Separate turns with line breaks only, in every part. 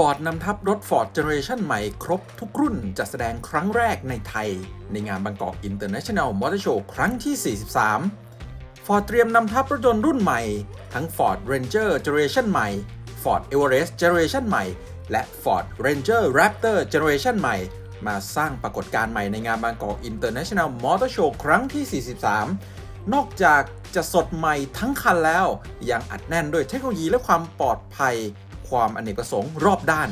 Ford นำทัพรถ Ford Generation ใหม่ครบทุกรุ่นจัดแสดงครั้งแรกในไทย ในงานบางกอก International Motor Show ครั้งที่ 43 Ford เตรียมนำทัพรถยนต์รุ่นใหม่ ทั้ง Ford Ranger Generation ใหม่ Ford Everest Generation ใหม่ และ Ford Ranger Raptor Generation ใหม่ มาสร้างปรากฏการณ์ใหม่ในงานบางกอก International Motor Show ครั้งที่ 43 นอกจากจะสดใหม่ทั้งคันแล้ว ยังอัดแน่นด้วยเทคโนโลยีและความปลอดภัย ความอเนกประสงค์รอบด้าน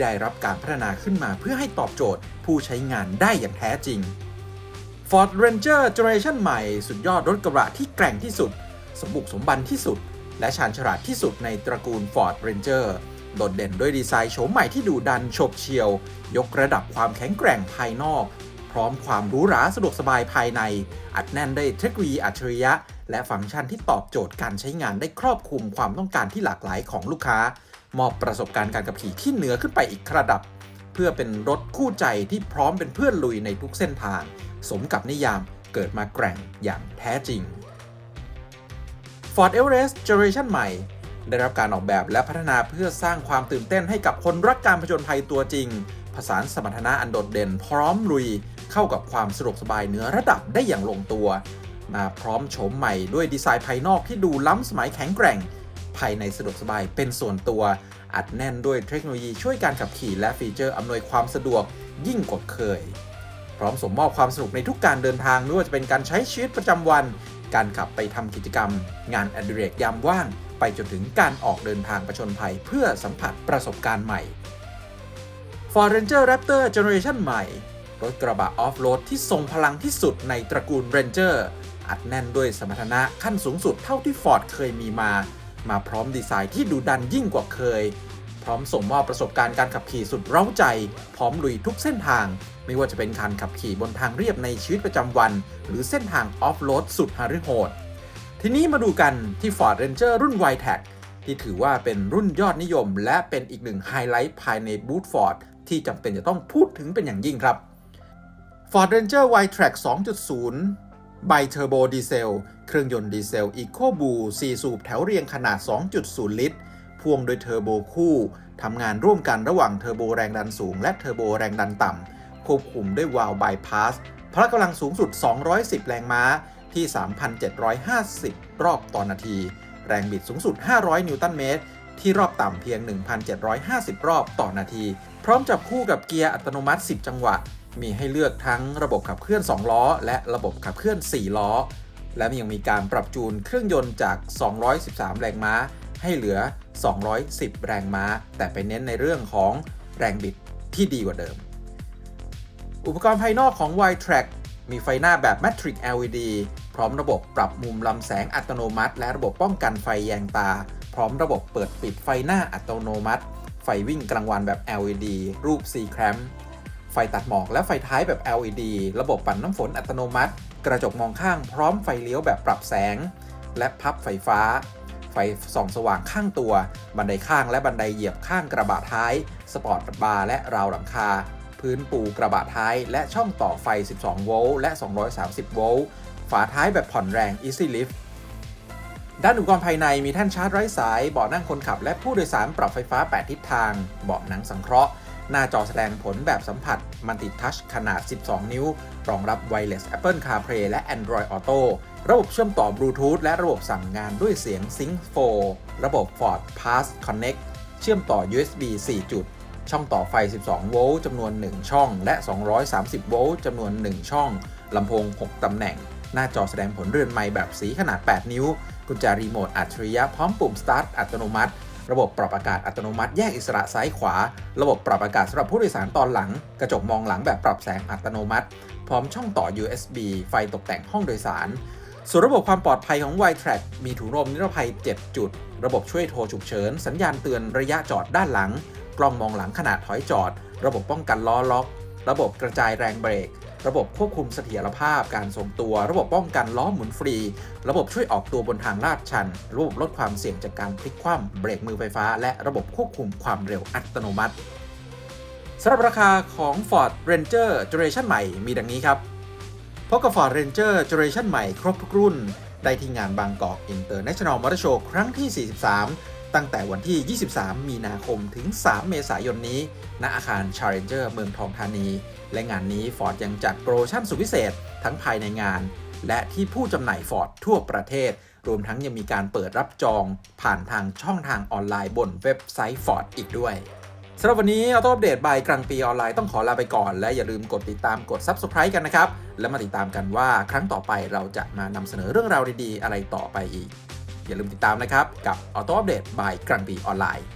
ได้รับการพัฒนาขึ้นมาเพื่อให้ตอบโจทย์ผู้ใช้งานได้อย่างแท้จริง Ford Ranger Generation ใหม่สุดยอดรถกระบะที่แกร่งที่สุด สมบุกสมบันที่สุด และชาญฉลาดที่สุดในตระกูล Ford Ranger โดดเด่นด้วยดีไซน์โฉมใหม่ที่ดุดันฉบเฉียว ยกระดับความแข็งแกร่งภายนอก พร้อมความหรูหราสะดวกสบายภายใน อัดแน่นด้วยเทคโนโลยีอัจฉริยะ และฟังก์ชันที่ตอบโจทย์การใช้งานได้ครอบคลุมความต้องการที่หลากหลายของลูกค้า มอบประสบการณ์การขับขี่ที่เหนือขึ้นไปอีกระดับ เพื่อเป็นรถคู่ใจที่พร้อมเป็นเพื่อนลุยในทุกเส้นทาง สมกับนิยามเกิดมาแกร่งอย่างแท้จริง Ford Everest Generation ใหม่ ได้รับการออกแบบและพัฒนาเพื่อสร้างความตื่นเต้นให้กับคนรักการผจญภัยตัวจริง ผสานสมรรถนะอันโดดเด่นพร้อมลุย เข้ากับความสะดวกสบายเหนือระดับได้อย่างลงตัว มาพร้อมโฉมใหม่ด้วยดีไซน์ภายนอกที่ดูล้ำสมัยแข็งแกร่ง ภายในสะดวกสบายเป็นส่วนตัว อัดแน่นด้วยเทคโนโลยีช่วยการขับขี่และฟีเจอร์อำนวยความสะดวกยิ่งกว่าเคย พร้อมสมมอบความสนุกในทุกการเดินทางไม่ว่าจะเป็นการใช้ชีวิตประจำวัน การขับไปทำกิจกรรม งานอดิเรกยามว่าง ไปจนถึงการออกเดินทางประชนภัยเพื่อสัมผัสประสบการณ์ใหม่ Ford Ranger Raptor Generation ใหม่ รถกระบะออฟโรดที่ทรงพลังที่สุดในตระกูล Ranger อัดแน่นด้วยสมรรถนะขั้นสูงสุดเท่าที่ Ford เคยมีมา มาพร้อมดีไซน์ที่ดูดันยิ่งกว่าเคย พร้อมส่งมอบประสบการณ์การขับขี่สุดเร้าใจ พร้อมลุยทุกเส้นทาง ไม่ว่าจะเป็นการขับขี่บนทางเรียบในชีวิตประจำวัน หรือเส้นทางออฟโรดสุดฮาริโหดทีนี้มาดูกันที่ Ford Ranger รุ่น y t a c ที่ถือว่าเป็นรุ่นยอดนิยม และเป็นอีกหนึ่งไฮไลท์ภายในบูธ Ford ที่จำเป็นจะต้องพูดถึงเป็นอย่างยิ่งครับ Ford Ranger Y-Track 2.0 ไบเทอร์โบดีเซล เครื่องยนต์ดีเซล EcoBoo 4สูบแถวเรียงขนาด 2.0 ลิตร พ่วงโดยเทอร์โบคู่ทำงานร่วมกันระหว่างเทอร์โบแรงดันสูงและเทอร์โบแรงดันต่ำ ควบคุมด้วยวาล์วบายพาสพละกำลังสูงสุด 210 แรงม้าที่ 3,750 รอบต่อนาที แรงบิดสูงสุด 500 นิวตันเมตร ที่รอบต่ำเพียง 1,750 รอบต่อนาที พร้อมจับคู่กับเกียร์อัตโนมัติ 10 จังหวะ มีให้เลือกทั้งระบบขับเคลื่อน 2 ล้อ และระบบขับเคลื่อน 4 ล้อ และยังมีการปรับจูนเครื่องยนต์จาก 213 แรงม้า ให้เหลือ 210 แรงม้า แต่ไปเน้นในเรื่องของแรงบิดที่ดีกว่าเดิม อุปกรณ์ภายนอกของ Y-Track มีไฟหน้าแบบ Matrix LED พร้อมระบบปรับมุมลำแสงอัตโนมัติ และระบบป้องกันไฟแยงตา พร้อมระบบเปิดปิดไฟหน้าอัตโนมัติ ไฟวิ่งกลางวันแบบ LED รูป C clamp ไฟตัดหมอกและไฟท้ายแบบ LED ระบบปั่นน้ำฝนอัตโนมัติ กระจกมองข้างพร้อมไฟเลี้ยวแบบปรับแสง และพับไฟฟ้า ไฟส่องสว่างข้างตัว บันไดข้างและบันไดเหยียบข้างกระบะท้าย สปอร์ตบาร์และราวหลังคา พื้นปูกระบะท้าย และช่องต่อไฟ 12 โวลต์และ 230 โวลต์ฝาท้ายแบบผ่อนแรง Easy Lift ด้านอุปกรณ์ภายในมีแท่นชาร์จไร้สาย เบาะนั่งคนขับ และผู้โดยสารปรับไฟฟ้า 8 ทิศทาง เบาะหนังสังเคราะห์ หน้าจอแสดงผลแบบสัมผัสมัลติทัชขนาด 12 นิ้ว รองรับ Wireless Apple CarPlay และ Android Auto ระบบเชื่อมต่อบลูทูธและระบบสั่งงานด้วยเสียง Sync 4 ระบบ Ford Pass Connect เชื่อมต่อ USB 4 จุด ช่องต่อไฟ 12 โวลต์จำนวน 1 ช่อง และ 230 โวลต์จำนวน 1 ช่อง ลำโพง 6 ตำแหน่ง หน้าจอแสดงผลเรือนไม้แบบสีขนาด 8 นิ้ว กุญแจรีโมทอัจฉริยะพร้อมปุ่ม Start อัตโนมัติ ระบบปรับอากาศอัตโนมัติแยกอิสระซ้ายขวา ระบบปรับอากาศสำหรับผู้โดยสารตอนหลัง กระจกมองหลังแบบปรับแสงอัตโนมัติ พร้อมช่องต่อ USB ไฟตกแต่งห้องโดยสาร ส่วนระบบความปลอดภัยของ y t r a c มีถุงลมนิรภัย 7 จุด ระบบช่วยโทรฉุกเฉิน สัญญาณเตือนระยะจอดด้านหลัง กล้องมองหลังขณะถอยจอด ระบบป้องกันล้อล็อก ระบบกระจายแรงเบรก ระบบควบคุมเสถียรภาพการทรงตัว ระบบป้องกันล้อหมุนฟรี ระบบช่วยออกตัวบนทางลาดชัน ระบบลดความเสี่ยงจากการพลิกคว่ำเบรกมือไฟฟ้า และระบบควบคุมความเร็วอัตโนมัติสำหรับราคาของ Ford Ranger Generation ใหม่มีดังนี้ครับพบกับ Ford Ranger Generation ใหม่ครบทุกรุ่น ได้ที่งานบางกอก International Motor Show ครั้งที่ 43 ตั้งแต่วันที่ 23 มีนาคมถึง 3 เมษายนนี้ ณ อาคาร Challenger เมืองทองธานี และงานนี้ Ford ยังจัดโปรโมชั่นสุดพิเศษทั้งภายในงาน และที่ผู้จำหน่าย Ford ทั่วประเทศ รวมทั้งยังมีการเปิดรับจองผ่านทางช่องทางออนไลน์บนเว็บไซต์ Ford อีกด้วยสำหรับวันนี้ออโต้อัปเดตบายกลางปีออนไลน์ต้องขอลาไปก่อน และอย่าลืมกดติดตามกด Subscribe กันนะครับ และมาติดตามกันว่าครั้งต่อไปเราจะมานำเสนอเรื่องราวดีๆ อะไรต่อไปอีก อย่าลืมติดตามนะครับ กับออโต้อัปเดตบายกลางปีออนไลน์